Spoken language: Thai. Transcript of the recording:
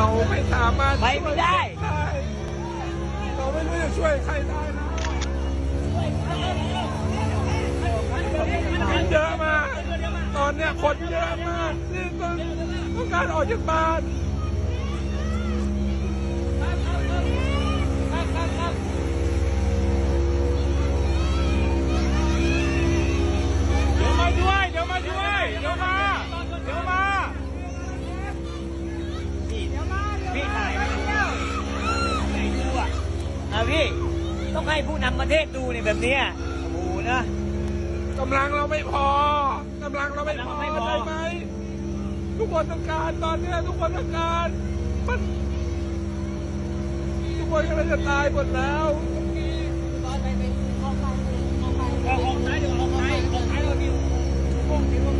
เราไม่สามารถไปไม่ได้ช่วยเราไม่รู้จะช่วยใครได้นะคนเยอะมาก ตอนเนี้ยคนเยอะมากนี่ต้องต้องการออกจากบ้านเดี๋ยวมาช่วย เดี๋ยวมาช่วย เดี๋ยวมา พี่ ต้องให้ผู้นำประเทศดูเนี่ยแบบเนี้ยโอ้โหนะ กำลังเราไม่พอกำลังเราไม่พอกำลังไม่พอ ได้ไหมทุกคนต้องการตอนเนี้ยทุกคนต้องการมันทุกคนกำลังจะตายหมดแล้วออกออกซ้ายเดี๋ยวออกซ้ายออกซ้ายเราดิววงดิววง